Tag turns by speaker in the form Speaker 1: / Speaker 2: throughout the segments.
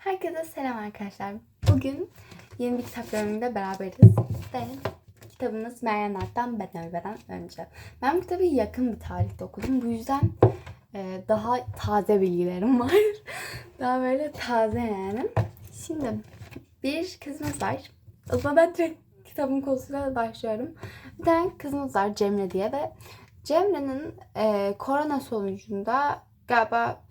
Speaker 1: Herkese selam arkadaşlar. Bugün yeni bir kitap yorumuyla beraberiz. Ve kitabımız Meryem Nart'tan Ben Ölmeden Önce. Ben bu kitabı yakın bir tarihte okudum. Bu yüzden e, daha taze bilgilerim var. daha böyle taze yani. Şimdi bir kızımız var. O zaman ben direkt kitabın konusuyla başlıyorum. Bir tane kızımız var Cemre diye ve Cemre'nin e, korona sonucunda galiba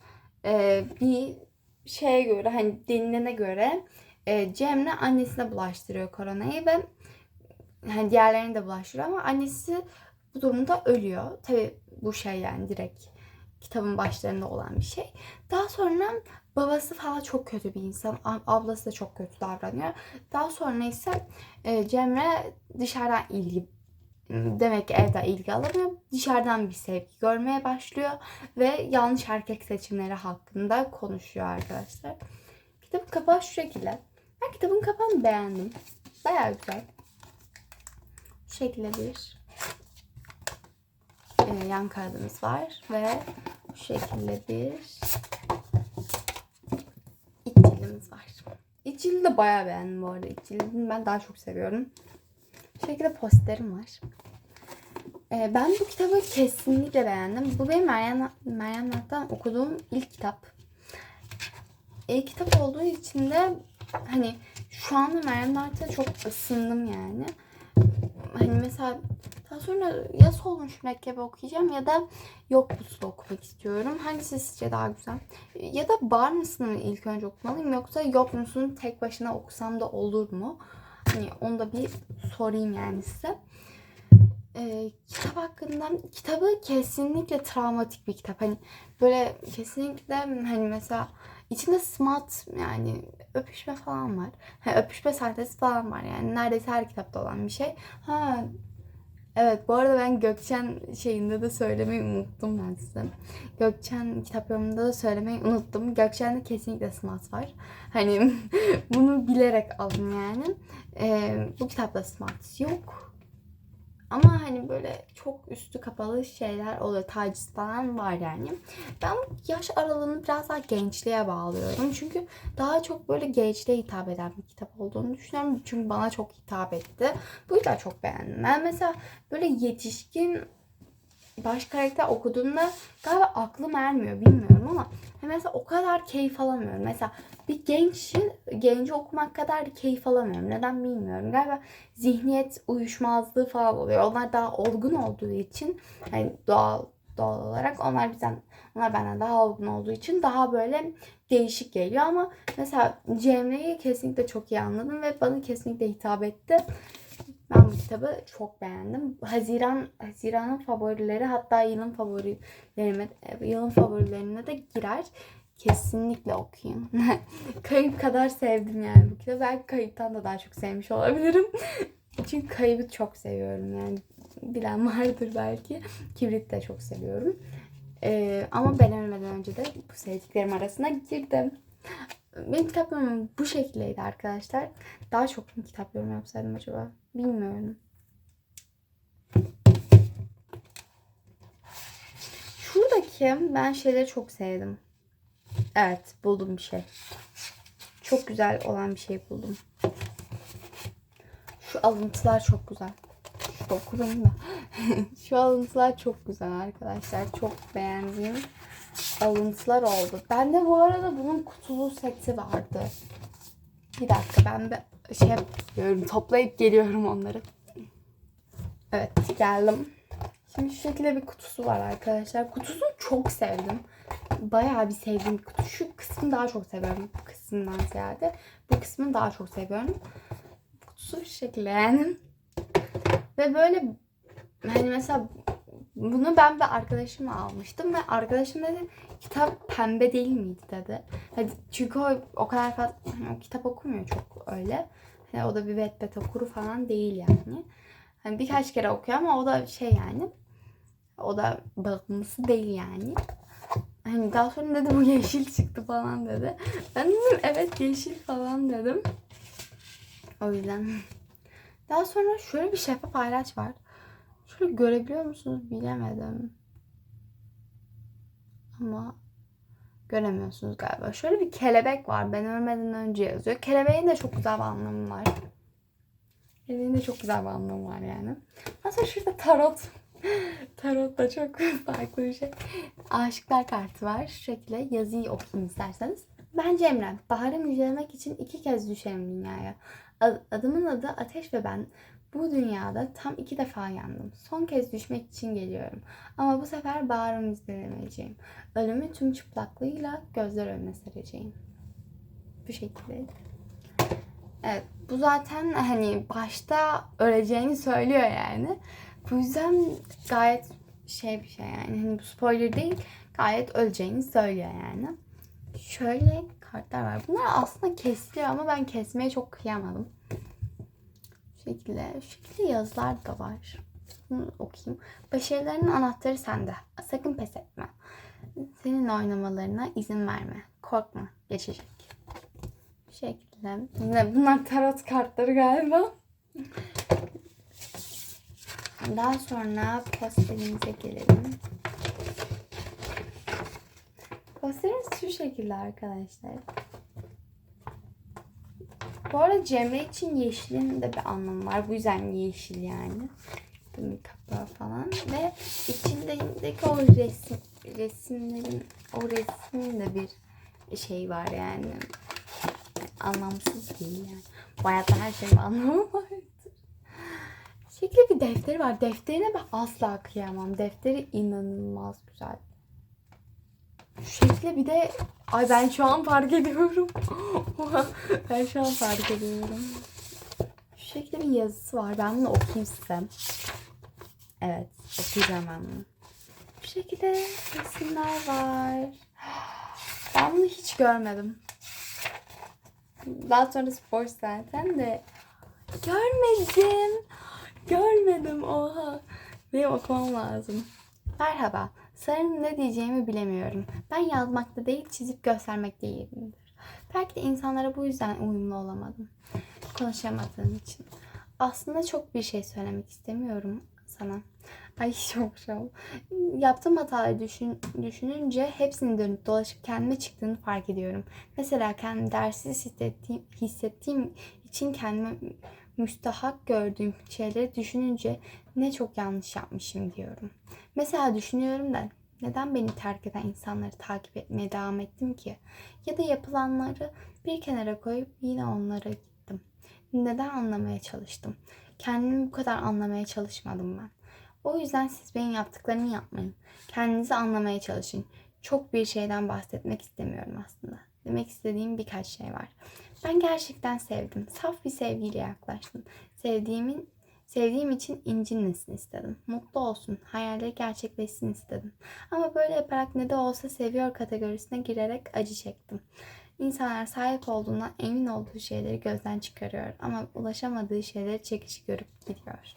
Speaker 1: e, bir şeye göre hani denilene göre e, Cemre annesine bulaştırıyor koronayı ve hani diğerlerini de bulaştırıyor ama annesi bu durumda ölüyor. Tabi bu şey yani direkt kitabın başlarında olan bir şey. Daha sonra babası falan çok kötü bir insan. ab- Ablası da çok kötü davranıyor. Daha sonra ise e, Cemre dışarıdan ilgi demek ki evde ilgi alamıyor. Dışarıdan bir sevgi görmeye başlıyor ve yanlış erkek seçimleri hakkında konuşuyor arkadaşlar. Kitabın kapağı şu şekilde. Ben kitabın kapağını beğendim. Bayağı güzel. Şu şekilde bir e, yan kağıdımız var ve şu şekilde bir iç cildimiz var. İç cildi de bayağı beğendim bu arada. İç cildini ben daha çok seviyorum. Şu şekilde posterim var. Ee, ben bu kitabı kesinlikle beğendim. Bu benim Meryem, Meryem Nak'tan okuduğum ilk kitap. İlk kitap olduğu için de hani şu anda Meryem Nak'ta çok ısındım yani. Hani mesela daha sonra ya solmuş mürekkebi okuyacağım ya da yok pusulu okumak istiyorum. Hangisi sizce daha güzel? Ya da var mısın ilk önce okumalıyım yoksa yok musun tek başına okusam da olur mu? Hani onu da bir sorayım yani size. Ee, kitap hakkında kitabı kesinlikle travmatik bir kitap. Hani böyle kesinlikle hani mesela içinde smart yani öpüşme falan var. Ha, öpüşme sahnesi falan var yani neredeyse her kitapta olan bir şey. Ha Evet bu arada ben Gökçen şeyinde de söylemeyi unuttum ben size. Gökçen kitap yorumunda da söylemeyi unuttum. Gökçen'de kesinlikle smart var. Hani bunu bilerek aldım yani. Ee, bu kitapta smart yok. Ama hani böyle çok üstü kapalı şeyler oluyor. Taciz falan var yani. Ben bu yaş aralığını biraz daha gençliğe bağlıyorum. Çünkü daha çok böyle gençliğe hitap eden bir kitap olduğunu düşünüyorum. Çünkü bana çok hitap etti. Bu yüzden çok beğendim. Ben mesela böyle yetişkin baş karakter okuduğumda galiba aklım ermiyor bilmiyorum ama hani mesela o kadar keyif alamıyorum. Mesela bir gençin genci okumak kadar keyif alamıyorum. Neden bilmiyorum. Galiba zihniyet uyuşmazlığı falan oluyor. Onlar daha olgun olduğu için hani doğal doğal olarak onlar bizden onlar benden daha olgun olduğu için daha böyle değişik geliyor ama mesela Cemre'yi kesinlikle çok iyi anladım ve bana kesinlikle hitap etti. Ben bu kitabı çok beğendim. Haziran Haziran'ın favorileri hatta yılın favorilerime yılın favorilerine de girer. Kesinlikle okuyun. Kayıp kadar sevdim yani bu kitabı. Belki Kayıp'tan da daha çok sevmiş olabilirim. Çünkü Kayıp'ı çok seviyorum yani. Bilen vardır belki. Kibrit de çok seviyorum. Ee, ama ben ölmeden önce de bu sevdiklerim arasına girdim. Benim kitap yorumum bu şekildeydi arkadaşlar. Daha çok mu kitap yorum yapsaydım acaba? Bilmiyorum. Şuradaki ben şeyleri çok sevdim. Evet buldum bir şey. Çok güzel olan bir şey buldum. Şu alıntılar çok güzel. Şu okuyayım da. Şu alıntılar çok güzel arkadaşlar. Çok beğendiğim alıntılar oldu. Bende bu arada bunun kutulu seti vardı. Bir dakika ben bir şey yapıyorum. Toplayıp geliyorum onları. Evet geldim. Şimdi şu şekilde bir kutusu var arkadaşlar. Kutusunu çok sevdim. Bayağı bir sevdiğim kutu. Şu kısmını daha çok seviyorum. Bu kısmından ziyade. Bu kısmını daha çok seviyorum. Kutusu şu şekilde yani. Ve böyle hani mesela bunu ben bir arkadaşıma almıştım ve arkadaşım dedi kitap pembe değil miydi dedi. Hadi çünkü o o kadar fazla hani o kitap okumuyor çok öyle. Hani o da bir Wattpad okuru falan değil yani. Hani birkaç kere okuyor ama o da şey yani. O da bağımlısı değil yani. Hani daha sonra dedi bu yeşil çıktı falan dedi. Ben dedim evet yeşil falan dedim. O yüzden. Daha sonra şöyle bir şeffaf ayraç var. Şöyle görebiliyor musunuz bilemedim. Ama Göremiyorsunuz galiba. Şöyle bir kelebek var. Ben ölmeden önce yazıyor. Kelebeğin de çok güzel bir anlamı var. Kelebeğin de çok güzel bir anlamı var yani. Aslında şurada tarot. tarot da çok farklı bir şey. Aşıklar kartı var. Şu şekilde yazıyı okuyayım isterseniz. Ben Cemre. Baharı müjdelemek için iki kez düşerim dünyaya. Ad- Adımın adı Ateş ve ben bu dünyada tam iki defa yandım. Son kez düşmek için geliyorum. Ama bu sefer baharı müjdelemeyeceğim. Ölümü tüm çıplaklığıyla gözler önüne sereceğim. Bu şekilde. Evet bu zaten hani başta öleceğini söylüyor yani. Bu yüzden gayet şey bir şey yani. Hani bu spoiler değil. Gayet öleceğini söylüyor yani. Şöyle kartlar var. Bunlar aslında kesiliyor ama ben kesmeye çok kıyamadım. Şekilde, şekilde yazılar da var. Bunu okuyayım. Başarılarının anahtarı sende. Sakın pes etme. Senin oynamalarına izin verme. Korkma. Geçecek. Bu şekilde. Yine bunlar tarot kartları galiba. Daha sonra posterimize gelelim. Posterimiz şu şekilde arkadaşlar. Bu arada Cemre için yeşilin de bir anlamı var. Bu yüzden yeşil yani. Bir kapağı falan. Ve içindeki o resim, resimlerin o resmin de bir şey var yani. Anlamsız değil yani. Bu hayatta her şeyin anlamı vardır. Şekli bir defteri var. Defterine ben asla kıyamam. Defteri inanılmaz güzel. Şekli bir de ay ben şu an fark ediyorum. ben şu an fark ediyorum. Şu şekilde bir yazısı var. Ben bunu okuyayım size. Evet, okuyacağım ben bunu. Bu şekilde resimler var. Ben bunu hiç görmedim. Daha sonra spor zaten de görmedim. Görmedim oha. Benim okumam lazım. Merhaba. Sarının ne diyeceğimi bilemiyorum. Ben yazmakta değil çizip göstermekte iyiyimdir. Belki de insanlara bu yüzden uyumlu olamadım. Konuşamadığım için. Aslında çok bir şey söylemek istemiyorum sana. Ay çok şov. Yaptığım hataları düşün, düşününce hepsini dönüp dolaşıp kendime çıktığını fark ediyorum. Mesela kendimi dersiz hissettiğim, hissettiğim için kendime müstahak gördüğüm şeyleri düşününce ne çok yanlış yapmışım diyorum. Mesela düşünüyorum da neden beni terk eden insanları takip etmeye devam ettim ki? Ya da yapılanları bir kenara koyup yine onlara gittim. Neden anlamaya çalıştım? Kendimi bu kadar anlamaya çalışmadım ben. O yüzden siz benim yaptıklarımı yapmayın. Kendinizi anlamaya çalışın. Çok bir şeyden bahsetmek istemiyorum aslında. Demek istediğim birkaç şey var. Ben gerçekten sevdim. Saf bir sevgiyle yaklaştım. Sevdiğimin Sevdiğim için incinmesin istedim. Mutlu olsun, hayalleri gerçekleşsin istedim. Ama böyle yaparak ne de olsa seviyor kategorisine girerek acı çektim. İnsanlar sahip olduğuna emin olduğu şeyleri gözden çıkarıyor ama ulaşamadığı şeyleri çekici görüp gidiyor.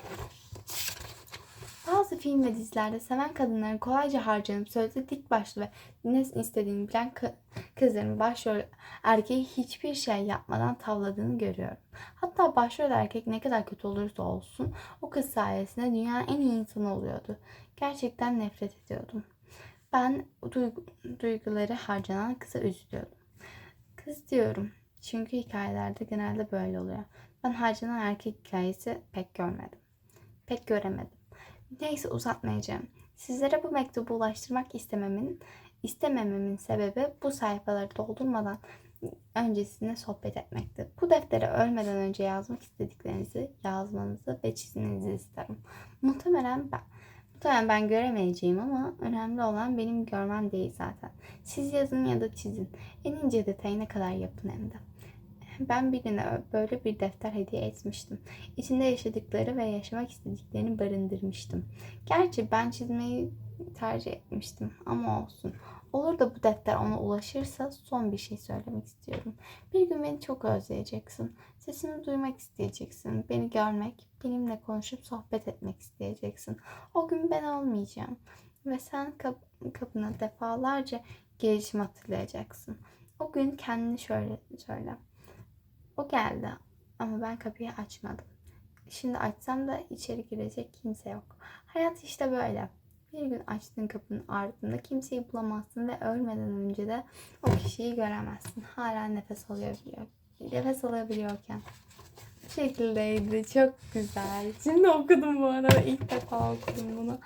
Speaker 1: Bazı film ve dizilerde seven kadınların kolayca harcanıp sözde dik başlı ve ne istediğini bilen kı- kızların başrol erkeği hiçbir şey yapmadan tavladığını görüyorum. Hatta başrol erkek ne kadar kötü olursa olsun o kız sayesinde dünyanın en iyi insanı oluyordu. Gerçekten nefret ediyordum. Ben duygu- duyguları harcanan kıza üzülüyordum. Kız diyorum. Çünkü hikayelerde genelde böyle oluyor. Ben harcanan erkek hikayesi pek görmedim. Pek göremedim. Neyse uzatmayacağım. Sizlere bu mektubu ulaştırmak istememin, istemememin sebebi bu sayfaları doldurmadan öncesinde sohbet etmekti. Bu deftere ölmeden önce yazmak istediklerinizi yazmanızı ve çizmenizi isterim. Muhtemelen ben Muhtemelen ben göremeyeceğim ama önemli olan benim görmem değil zaten. Siz yazın ya da çizin. En ince detayına kadar yapın hem de. Ben birine böyle bir defter hediye etmiştim. İçinde yaşadıkları ve yaşamak istediklerini barındırmıştım. Gerçi ben çizmeyi tercih etmiştim ama olsun. Olur da bu defter ona ulaşırsa son bir şey söylemek istiyorum. Bir gün beni çok özleyeceksin. Sesimi duymak isteyeceksin. Beni görmek, benimle konuşup sohbet etmek isteyeceksin. O gün ben olmayacağım. Ve sen kap- kapına defalarca gelişimi hatırlayacaksın. O gün kendini şöyle söyle. O geldi ama ben kapıyı açmadım. Şimdi açsam da içeri girecek kimse yok. Hayat işte böyle. Bir gün açtığın kapının ardında kimseyi bulamazsın ve ölmeden önce de o kişiyi göremezsin. Hala nefes alabiliyor. Nefes alabiliyorken. Bu şekildeydi. Çok güzel. Şimdi okudum bu arada. İlk defa okudum bunu.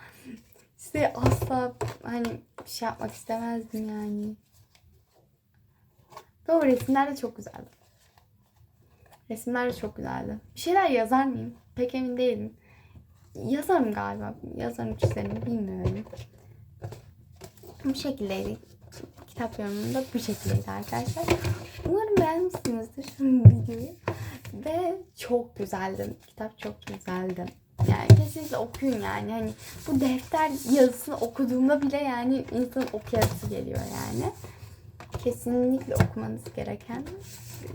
Speaker 1: İşte asla hani şey yapmak istemezdim yani. Doğru resimler de çok güzeldi. Resimler de çok güzeldi. Bir şeyler yazar mıyım? Pek emin değilim. Yazarım galiba. Yazarım çizerim bilmiyorum. Bu şekildeydi. Kitap yorumum da bu şekildeydi arkadaşlar. Umarım beğenmişsinizdir videoyu. Ve çok güzeldi. Kitap çok güzeldi. Yani kesinlikle okuyun yani. Hani bu defter yazısını okuduğumda bile yani insanın okuyası geliyor yani. Kesinlikle okumanız gereken.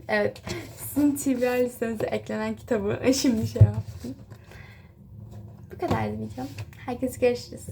Speaker 1: Evet. Sizin TBR listenize eklenen kitabı şimdi şey yaptım. Bu kadardı videom. Herkes görüşürüz.